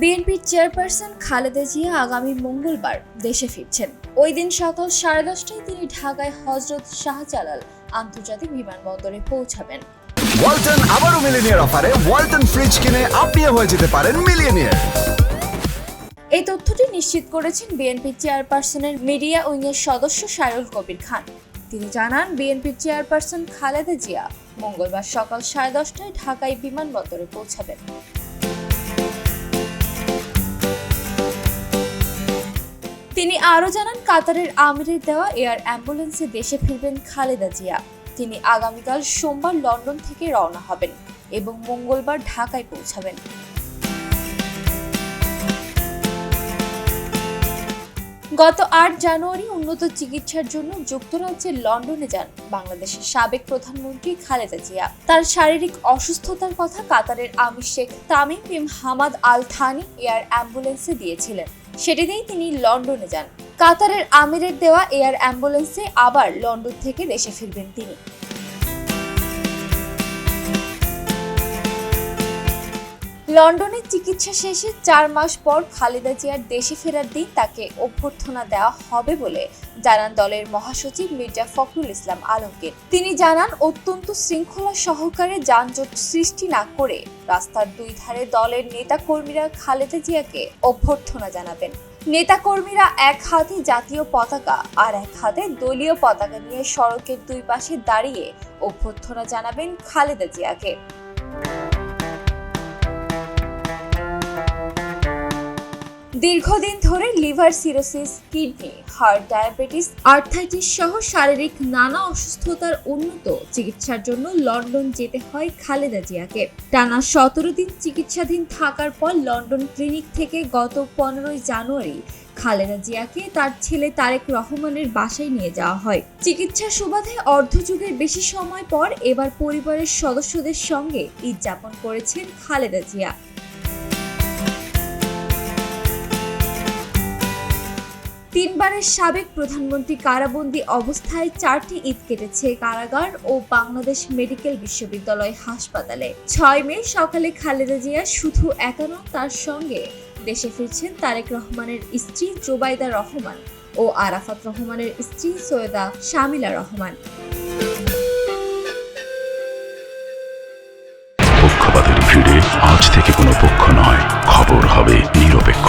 বিএনপির চেয়ারপারসন খালেদা জিয়া আগামী মঙ্গলবার দেশে ফিরছেন। ওই দিন সকাল সাড়ে দশটায় তিনি ঢাকায় হজরত শাহজালাল আন্তর্জাতিক বিমানবন্দরে পৌঁছাবেন। ওয়ালটন আবারও মিলিনিয়ার অফারে ওয়ালটন ফ্রিজ কিনে আপনিও হয়ে যেতে পারেন মিলিয়নিয়ার। এই তথ্যটি নিশ্চিত করেছেন বিএনপির চেয়ারপারসনের মিডিয়া উইংয়ের সদস্য সায়রুল কবির খান। তিনি জানান বিএনপির চেয়ারপারসন খালেদা জিয়া মঙ্গলবার সকাল সাড়ে দশটায় ঢাকায় বিমানবন্দরে পৌঁছাবেন। তিনি আরও জানান, কাতারের আমিরের দেওয়া এয়ার অ্যাম্বুলেন্সে দেশে ফিরবেন খালেদা জিয়া। তিনি আগামীকাল সোমবার লন্ডন থেকে রওনা হবেন এবং মঙ্গলবার ঢাকায় পৌঁছাবেন। গত আট জানুয়ারি উন্নত চিকিৎসার জন্য যুক্তরাজ্যের লন্ডনে যান বাংলাদেশের সাবেক প্রধানমন্ত্রী খালেদা জিয়া। তার শারীরিক অসুস্থতার কথা কাতারের আমির Sheikh Tamim bin Hamad Al Thani air অ্যাম্বুলেন্সে দিয়েছিলেন। সেটিতেই তিনি লন্ডনে যান। কাতারের আমিরের দেওয়া এয়ার অ্যাম্বুলেন্সে আবার লন্ডন থেকে দেশে ফিরবেন তিনি। লন্ডনে চিকিৎসা শেষে চার মাস পর খালেদা জিয়ার দেশে ফেরার দিন তাকে অভ্যর্থনা দেওয়া হবে বলে জানান দলের মহাসচিব মির্জা ফখরুল ইসলাম আলমগীর। তিনি জানান, অত্যন্ত শৃঙ্খলা সহকারে যানজট সৃষ্টি না করে রাস্তার দুই ধারে দলের নেতাকর্মীরা খালেদা জিয়াকে অভ্যর্থনা জানাবেন। নেতাকর্মীরা এক হাতে জাতীয় পতাকা আর এক হাতে দলীয় পতাকা নিয়ে সড়কের দুই পাশে দাঁড়িয়ে অভ্যর্থনা জানাবেন খালেদা জিয়াকে। দীর্ঘদিন ধরে liver cirrhosis, kidney, heart diabetes, arthritis সহ শারীরিক নানা অসুস্থতার উন্নত চিকিৎসার জন্য লন্ডন যেতে হয় খালেদা জিয়াকে। টানা সতেরো দিন চিকিৎসাধীন থাকার পর লন্ডন ক্লিনিক থেকে গত পনেরোই জানুয়ারি খালেদা জিয়াকে তার ছেলে তারেক রহমানের বাসায় নিয়ে যাওয়া হয়। চিকিৎসা সুবাদে অর্ধযুগের বেশি সময় পর এবার পরিবারের সদস্যদের সঙ্গে ঈদ যাপন করেছেন খালেদা জিয়া। তিনবারের সাবেক প্রধানমন্ত্রী কারাবন্দী অবস্থায় চারটি ঈদ কেটেছে কারাগার ও বাংলাদেশ মেডিকেল বিশ্ববিদ্যালয় হাসপাতালে। ছয় মে সকালে খালেদা জিয়া শুধু একানো তার সঙ্গে দেশে ফিরছেন তারেক রহমানের স্ত্রী জোবাইদা রহমান ও আরাফাত রহমানের স্ত্রী সৈয়দা শামিলা রহমান। আজ থেকে কোনো পক্ষ নয়, খবর হবে নিরপেক্ষ।